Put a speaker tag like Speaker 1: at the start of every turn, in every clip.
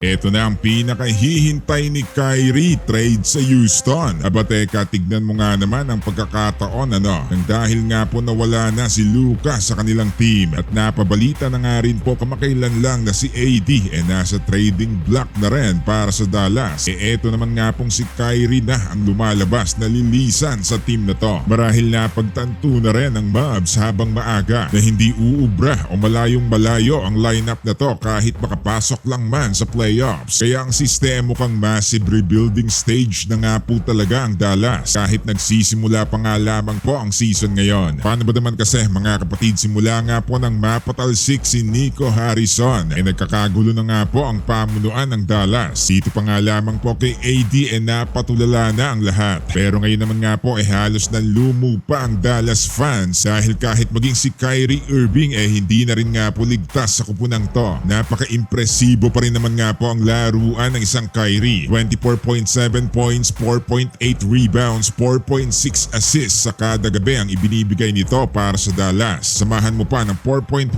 Speaker 1: Ito na ang pinakahihintay ni Kyrie trade sa Houston. Aba teka, tignan mo nga naman ang pagkakataon ano. Nang dahil nga po nawala na si Luka sa kanilang team at napabalita na nga rin po kamakailan lang na si AD eh nasa trading block na rin para sa Dallas. E eto naman nga pong si Kyrie na ang lumalabas na lilisan sa team na to. Marahil napagtanto na rin ng Mavs habang maaga na hindi uubra o malayong malayo ang lineup na to kahit makapasok lang man sa playoffs. Kaya ang sistema mukhang massive rebuilding stage na nga po talaga ang Dallas kahit nagsisimula pa nga lamang po ang season ngayon. Paano ba naman kasi mga kapatid simula nga po ng mapatalsik si Nico Harrison ay nagkakagulo na nga po ang pamunuan ng Dallas. Dito pa nga lamang po kay AD ay napatulala na ang lahat. Pero ngayon naman nga po ay halos na lumupa ang Dallas fans dahil kahit maging si Kyrie Irving ay hindi na rin nga po ligtas sa kupunang to. Napaka-impresibo pa rin naman nga po ang laruan ng isang Kyrie. 24.7 points, 4.8 rebounds, 4.6 assists sa kada gabi ang ibinibigay nito para sa Dallas. Samahan mo pa ng 4.1%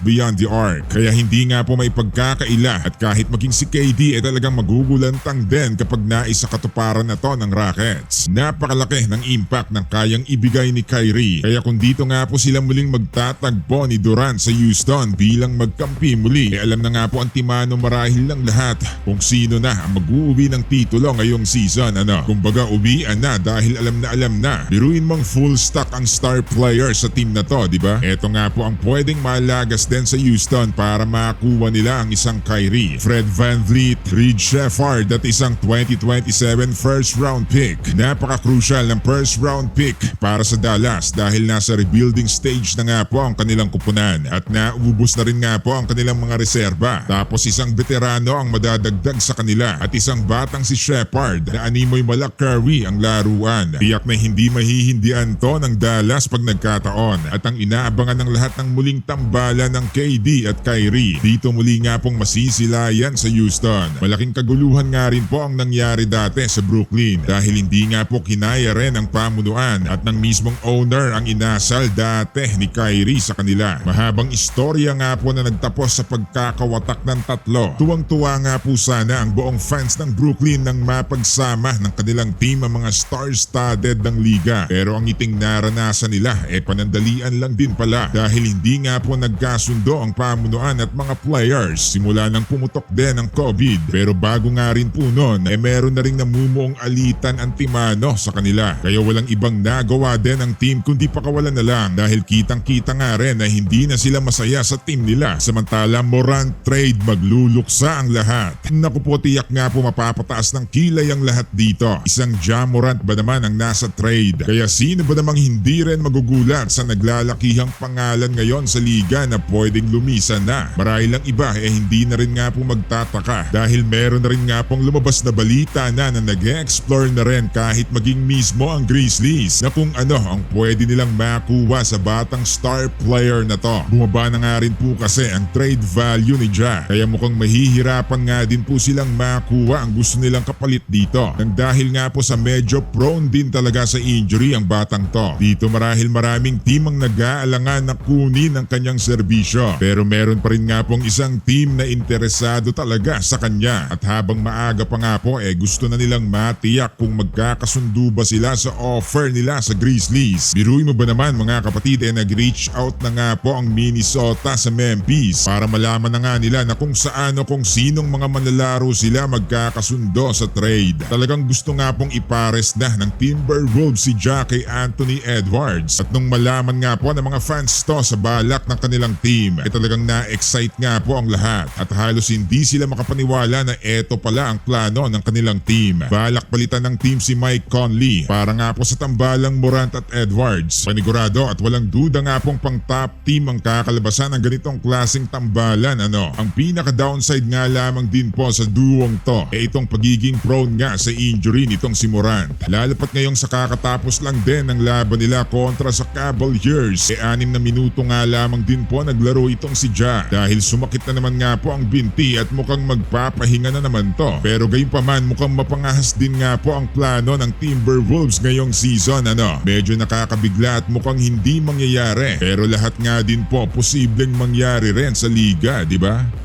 Speaker 1: beyond the arc. Kaya hindi nga po may pagkakaila at kahit maging si KD ay talagang magugulantang din kapag nais sa katuparan na to ng Rockets. Napakalaki ng impact ng kayang ibigay ni Kyrie. Kaya kung dito nga po sila muling magtatagpo ni Durant sa Houston bilang magkampi muli, eh alam na nga po ang timano marahil lang lahat kung sino na ang mag-uuwi ng titulo ngayong season. Ano? Kumbaga uwian na dahil alam na alam na. Biruin mong full stock ang star player sa team na to, di ba? Ito nga po ang pwedeng malagas din sa Houston para makuha nila ang isang Kyrie. Fred Van Vliet, Reed Sheffard at isang 2027 first round pick. Napaka-crucial ng first round pick para sa Dallas dahil nasa rebuilding stage na nga po ang kanilang kupunan at naubos na rin nga po ang kanilang mga reserba. Tapos isang veterano ang madadagdag sa kanila at isang batang si Shepard na animoy malak Curry ang laruan. Tiyak na hindi mahihindian to ng Dallas pag nagkataon at ang inaabangan ng lahat ng muling tambalan ng KD at Kyrie. Dito muli nga pong masisilayan sa Houston. Malaking kaguluhan nga rin po ang nangyari dati sa Brooklyn dahil hindi nga po kinaya rin ang pamunuan at ng mismong owner ang inasal dati ni Kyrie sa kanila. Mahabang istorya nga po na nagtapos sa pagkakawatak ng tatlo. Tuwang-tuwa nga po sana ang buong fans ng Brooklyn nang mapagsama ng kanilang team ang mga star-studded ng liga. Pero ang iting naranasan nila e panandalian lang din pala dahil hindi nga po nagkasundo ang pamunuan at mga players simula nang pumutok din ang COVID. Pero bago nga rin po noon e meron na rin namumuong alitan ang timano sa kanila. Kaya walang ibang nagawa din ang team kundi pakawalan na lang dahil kitang-kita nga rin na hindi na sila masaya sa team nila. Samantala Morant trade magluluksa ang lahat. Naku po tiyak nga po mapapataas ng kilay ang lahat dito. Isang Jamorant ba naman ang nasa trade? Kaya sino ba namang hindi rin magugulat sa naglalakihang pangalan ngayon sa liga na pwedeng lumisan na? Marahil lang iba eh hindi na rin nga po magtataka dahil meron na rin nga pong lumabas na balita na na nag-explore na rin kahit maging mismo ang Grizzlies na kung ano ang pwede nilang makuha sa batang star player na to. Bumaba na nga rin po kasi ang trade value ni Ja kaya mukhang mahihirapan nga din po silang makuha ang gusto nilang kapalit dito. Nang dahil nga po sa medyo prone din talaga sa injury ang batang to. Dito marahil maraming team ang nag-aalangan na kunin ang kanyang serbisyo. Pero meron pa rin nga pong isang team na interesado talaga sa kanya. At habang maaga pa nga po eh gusto na nilang matiyak kung magkakasundo ba sila sa offer nila sa Grizzlies. Biruin mo ba naman mga kapatid eh nag-reach out na nga po ang Minnesota sa Memphis para malaman na nga nila na kung saan o kung sinong mga manlalaro sila magkakasundo sa trade. Talagang gusto nga pong ipares na ng Timberwolves si Jackie Anthony Edwards. At nung malaman nga po ng mga fans to sa balak ng kanilang team, eh talagang na-excite nga po ang lahat. At halos hindi sila makapaniwala na eto pala ang plano ng kanilang team. Balak palitan ng team si Mike Conley para nga po sa tambalang Morant at Edwards. Panigurado at walang duda nga pong pang top team ang kakalabasan ng ganitong klaseng tambalan ano. Ang pinaka-downside nga lamang din po sa duong to e itong pagiging prone nga sa injury nitong si Morant. Lalapat ngayong sa kakatapos lang din ng laban nila kontra sa Cavaliers e anim na minuto nga lamang din po naglaro itong si Ja dahil sumakit na naman nga po ang binti at mukhang magpapahinga na naman to. Pero gayon pa man mukhang mapangahas din nga po ang plano ng Timberwolves ngayong season ano. Medyo nakakabigla at mukhang hindi mangyayari pero lahat nga din po posibleng mangyari rin sa liga, di ba?